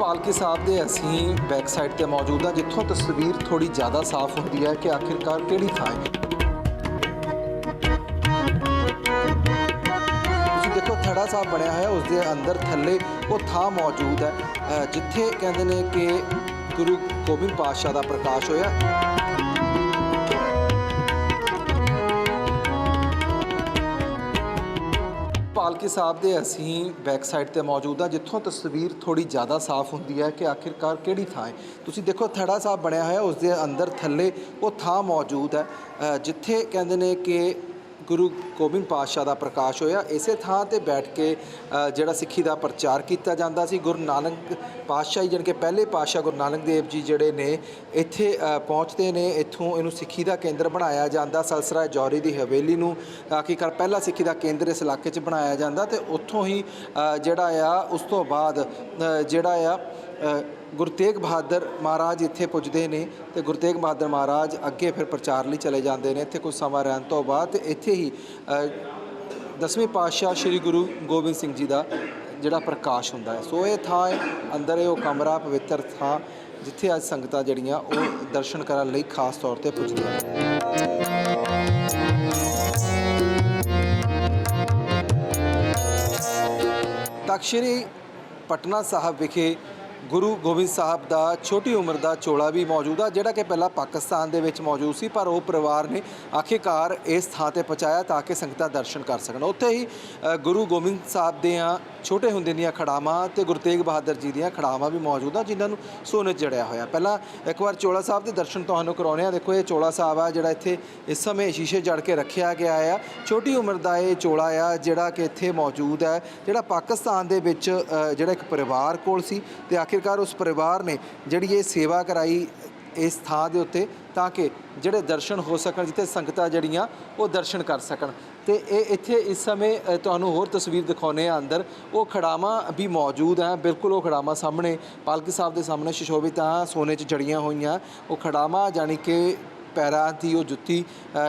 ਪਾਲਕੀ ਸਾਹਿਬ ਦੇ ਅਸੀਂ back side ਤੇ ਮੌਜੂਦ ਹਾਂ, ਜਿੱਥੋਂ ਤਸਵੀਰ ਥੋੜੀ ਜ਼ਿਆਦਾ ਸਾਫ਼ ਹੁੰਦੀ ਹੈ ਕਿ ਆਖਿਰਕਾਰ ਕਿਹੜੀ ਥਾਂ ਹੈ। ਤੁਸੀਂ ਦੇਖੋ ਥੜਾ ਸਾਹਿਬ ਬਣਿਆ ਹੋਇਆ ਉਸ ਦੇ ਅੰਦਰ ਥੱਲੇ ਉਹ ਥਾਂ ਮੌਜੂਦ ਹੈ ਜਿੱਥੇ ਕਹਿੰਦੇ ਨੇ ਕਿ ਗੁਰੂ ਗੋਬਿੰਦ ਪਾਤਸ਼ਾਹ ਦਾ ਪ੍ਰਕਾਸ਼ ਹੋਇਆ। ਪਾਲਕੀ ਸਾਹਿਬ ਦੇ ਅਸੀਂ ਬੈਕ ਸਾਈਡ ਤੇ ਮੌਜੂਦ ਹਾਂ, ਜਿੱਥੋਂ ਤਸਵੀਰ ਥੋੜੀ ਜ਼ਿਆਦਾ ਸਾਫ਼ ਹੁੰਦੀ ਹੈ ਕਿ ਆਖਿਰਕਾਰ ਕਿਹੜੀ ਥਾਂ ਹੈ। ਤੁਸੀਂ ਦੇਖੋ, ਥੜਾ ਸਾਹਿਬ ਬਣਿਆ ਹੋਇਆ, ਉਸ ਦੇ ਅੰਦਰ ਥੱਲੇ ਉਹ ਥਾਂ ਮੌਜੂਦ ਹੈ ਜਿੱਥੇ ਕਹਿੰਦੇ ਨੇ ਕਿ ਗੁਰੂ ਗੋਬਿੰਦ ਪਾਤਸ਼ਾਹ ਦਾ ਪ੍ਰਕਾਸ਼ ਹੋਇਆ। ਇਸੇ ਥਾਂ ਤੇ ਬੈਠ ਕੇ ਜਿਹੜਾ ਸਿੱਖੀ ਦਾ ਪ੍ਰਚਾਰ ਕੀਤਾ ਜਾਂਦਾ ਸੀ, ਗੁਰੂ ਨਾਨਕ ਪਾਤਸ਼ਾਹ ਜੀ, ਜਾਣੀ ਕਿ ਪਹਿਲੇ ਪਾਤਸ਼ਾਹ ਗੁਰੂ ਨਾਨਕ ਦੇਵ ਜੀ ਜਿਹੜੇ ਨੇ, ਇੱਥੇ ਪਹੁੰਚਦੇ ਨੇ। ਇੱਥੋਂ ਇਹਨੂੰ ਸਿੱਖੀ ਦਾ ਕੇਂਦਰ ਬਣਾਇਆ ਜਾਂਦਾ। ਸਲਸਰਾ ਜੌਰੀ ਦੀ ਹਵੇਲੀ ਨੂੰ, ਆਖਿਰਕਾਰ ਪਹਿਲਾ ਸਿੱਖੀ ਦਾ ਕੇਂਦਰ ਇਸ ਇਲਾਕੇ 'ਚ ਬਣਾਇਆ ਜਾਂਦਾ ਤੇ ਉੱਥੋਂ ਹੀ ਜਿਹੜਾ ਆ, ਉਸ ਤੋਂ ਬਾਅਦ ਜਿਹੜਾ ਆ ਗੁਰੂ ਤੇਗ ਬਹਾਦਰ ਮਹਾਰਾਜ ਇੱਥੇ ਪੁੱਜਦੇ ਨੇ ਤੇ ਗੁਰੂ ਤੇਗ ਬਹਾਦਰ ਮਹਾਰਾਜ ਅੱਗੇ ਫਿਰ ਪ੍ਰਚਾਰ ਲਈ ਚਲੇ ਜਾਂਦੇ ਨੇ। ਇੱਥੇ ਕੁਝ ਸਮਾਂ ਰਹਿਣ ਤੋਂ ਬਾਅਦ ਇੱਥੇ ਹੀ ਅ, ਦਸਵੇਂ ਪਾਤਸ਼ਾਹ ਸ੍ਰੀ ਗੁਰੂ ਗੋਬਿੰਦ ਸਿੰਘ ਜੀ ਦਾ ਜਿਹੜਾ ਪ੍ਰਕਾਸ਼ ਹੁੰਦਾ ਹੈ। ਸੋ ਇਹ ਥਾਂ ਅੰਦਰ ਇਹ ਉਹ ਕਮਰਾ ਪਵਿੱਤਰ ਥਾਂ ਜਿੱਥੇ ਅੱਜ ਸੰਗਤਾਂ ਜਿਹੜੀਆਂ ਉਹ ਦਰਸ਼ਨ ਕਰਨ ਲਈ ਖਾਸ ਤੌਰ ਤੇ ਪੁੱਜਦੀਆਂ ਨੇ। ਪਟਨਾ ਸਾਹਿਬ ਵਿਖੇ ਗੁਰੂ ਗੋਬਿੰਦ ਸਾਹਿਬ ਦਾ ਛੋਟੀ ਉਮਰ ਦਾ ਚੋਲਾ ਵੀ ਮੌਜੂਦ ਆ, ਜਿਹੜਾ ਕਿ ਪਹਿਲਾਂ ਪਾਕਿਸਤਾਨ ਦੇ ਵਿੱਚ ਮੌਜੂਦ ਸੀ, ਪਰ ਉਹ ਪਰਿਵਾਰ ਨੇ ਆਖਿਰਕਾਰ ਇਸ ਥਾਂ ਤੇ ਪਹੁੰਚਾਇਆ ਤਾਂ ਕਿ ਸੰਗਤਾਂ ਦਰਸ਼ਨ ਕਰ ਸਕਣ। ਉੱਥੇ ਹੀ ਗੁਰੂ ਗੋਬਿੰਦ ਸਾਹਿਬ ਦੀਆਂ ਛੋਟੇ ਹੁੰਦੇ ਦੀਆਂ ਖੜਾਵਾਂ ਤੇ ਗੁਰੂ ਤੇਗ ਬਹਾਦਰ ਜੀ ਦੀਆਂ ਖੜਾਵਾਂ ਵੀ ਮੌਜੂਦ ਆ, ਜਿਨ੍ਹਾਂ ਨੂੰ ਸੋਨੇ ਜੜਿਆ ਹੋਇਆ। ਪਹਿਲਾਂ ਇੱਕ ਵਾਰ ਚੋਲਾ ਸਾਹਿਬ ਦੇ ਦਰਸ਼ਨ ਤੁਹਾਨੂੰ ਕਰਾਉਣੇ ਆ ਦੇਖੋ, ਇਹ ਚੋਲਾ ਸਾਹਿਬ ਆ, ਜਿਹੜਾ ਇੱਥੇ ਇਸ ਸਮੇਂ ਸ਼ੀਸ਼ੇ ਜੜ ਕੇ ਰੱਖਿਆ ਗਿਆ ਆ। ਛੋਟੀ ਉਮਰ ਦਾ ਇਹ ਚੋਲਾ ਆ, ਜਿਹੜਾ ਕਿ ਇੱਥੇ ਮੌਜੂਦ ਹੈ, ਜਿਹੜਾ ਪਾਕਿਸਤਾਨ ਦੇ ਵਿੱਚ ਜਿਹੜਾ ਇੱਕ ਪਰਿਵਾਰ ਕੋਲ ਸੀ ਤੇ ਆਖਿਰਕਾਰ ਉਸ ਪਰਿਵਾਰ ਨੇ ਜਿਹੜੀ ਇਹ ਸੇਵਾ ਕਰਾਈ ਇਸ ਥਾਂ ਦੇ ਉੱਤੇ ਤਾਂ ਕਿ ਜਿਹੜੇ ਦਰਸ਼ਨ ਹੋ ਸਕਣ, ਜਿੱਥੇ ਸੰਗਤਾਂ ਜਿਹੜੀਆਂ, ਉਹ ਦਰਸ਼ਨ ਕਰ ਸਕਣ। ਤੇ ਇਹ ਇੱਥੇ ਇਸ ਸਮੇਂ ਤੁਹਾਨੂੰ ਹੋਰ ਤਸਵੀਰ ਦਿਖਾਉਨੇ ਆ ਅੰਦਰ। ਉਹ ਖੜਾਵਾਂ ਵੀ ਮੌਜੂਦ ਹੈ। ਬਿਲਕੁਲ ਉਹ ਖੜਾਵਾਂ ਸਾਹਮਣੇ, ਪਾਲਕੀ ਸਾਹਿਬ ਦੇ ਸਾਹਮਣੇ ਸ਼ਿਸ਼ੋਭਿਤ ਆ, ਸੋਨੇ 'ਚ ਜੜੀਆਂ ਹੋਈਆਂ। ਉਹ ਖੜਾਵਾਂ, ਜਾਣੀ ਕਿ ਪੈਰਾਂ ਦੀ ਉਹ ਜੁੱਤੀ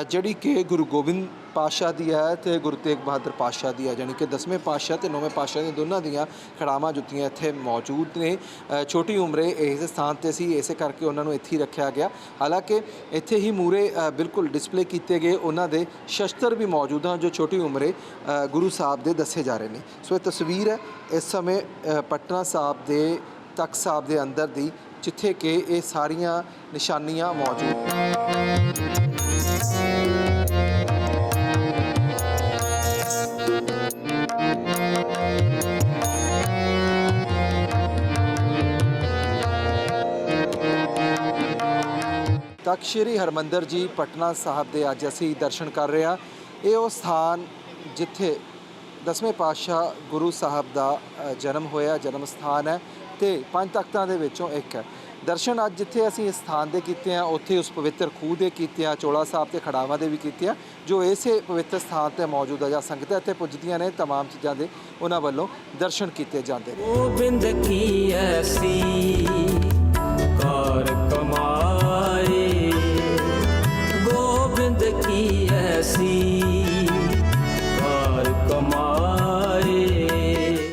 ਜਿਹੜੀ ਕਿ ਗੁਰੂ ਗੋਬਿੰਦ ਪਾਤਸ਼ਾਹ ਦੀ ਹੈ ਤੇ ਗੁਰੂ ਤੇਗ ਬਹਾਦਰ ਪਾਤਸ਼ਾਹ ਦੀ ਹੈ, ਜਾਣੀ ਕਿ ਦਸਵੇਂ ਪਾਤਸ਼ਾਹ ਤੇ ਨੌਵੇਂ ਪਾਤਸ਼ਾਹ ਦੀਆਂ ਦੋਨਾਂ ਦੀਆਂ ਖੜਾਵਾਂ ਜੁੱਤੀਆਂ ਇੱਥੇ ਮੌਜੂਦ ਨੇ। ਛੋਟੀ ਉਮਰੇ ਇਸ ਸਥਾਨ ਤੇ ਸੀ, ਇਸੇ ਕਰਕੇ ਉਹਨਾਂ ਨੂੰ ਇੱਥੇ ਹੀ ਰੱਖਿਆ ਗਿਆ। ਹਾਲਾਂਕਿ ਇੱਥੇ ਹੀ ਮੂਰੇ ਬਿਲਕੁਲ ਡਿਸਪਲੇ ਕੀਤੇ ਗਏ ਉਹਨਾਂ ਦੇ ਸ਼ਸਤਰ ਵੀ ਮੌਜੂਦ ਹਨ, ਜੋ ਛੋਟੀ ਉਮਰੇ ਗੁਰੂ ਸਾਹਿਬ ਦੇ ਦੱਸੇ ਜਾ ਰਹੇ ਨੇ। ਸੋ ਇਹ ਤਸਵੀਰ ਹੈ, ਇਸ ਸਮੇਂ ਪਟਨਾ ਸਾਹਿਬ ਦੇ, ਤਖਤ ਸਾਹਿਬ ਦੇ ਅੰਦਰ ਦੀ, ਜਿੱਥੇ ਕਿ ਇਹ ਸਾਰੀਆਂ ਨਿਸ਼ਾਨੀਆਂ ਮੌਜੂਦ ਤਖਤ ਸ੍ਰੀ ਹਰਮੰਦਰ ਜੀ ਪਟਨਾ ਸਾਹਿਬ ਦੇ ਅੱਜ ਅਸੀਂ ਦਰਸ਼ਨ ਕਰ ਰਹੇ ਹਾਂ ਇਹ ਉਹ ਸਥਾਨ ਜਿੱਥੇ ਦਸਵੇਂ ਪਾਤਸ਼ਾਹ ਗੁਰੂ ਸਾਹਿਬ ਦਾ ਅ, ਜਨਮ ਹੋਇਆ ਜਨਮ ਸਥਾਨ ਹੈ ਤੇ ਪੰਜ ਤਖਤਾਂ ਦੇ ਵਿੱਚੋਂ ਇੱਕ ਹੈ ਦਰਸ਼ਨ ਅੱਜ ਜਿੱਥੇ ਅਸੀਂ ਇਸ ਸਥਾਨ ਦੇ ਕੀਤੇ ਆ ਉੱਥੇ ਉਸ ਪਵਿੱਤਰ ਖੂਹ ਦੇ ਕੀਤੇ ਆ ਚੋਲਾ ਸਾਹਿਬ ਤੇ ਖੜਾਵਾਂ ਦੇ ਵੀ ਕੀਤੇ ਆ ਜੋ ਇਸੇ ਪਵਿੱਤਰ ਸਥਾਨ ਤੇ ਮੌਜੂਦ ਆ ਜਾਂ ਸੰਗਤਾਂ ਇੱਥੇ ਪੁੱਜਦੀਆਂ ਨੇ तमाम ਚੀਜ਼ਾਂ ਦੇ ਉਹਨਾਂ ਵੱਲੋਂ ਦਰਸ਼ਨ ਕੀਤੇ ਜਾਂਦੇ ਨੇ गोविंद की ऐसी ਕੀ ਐਸੀ।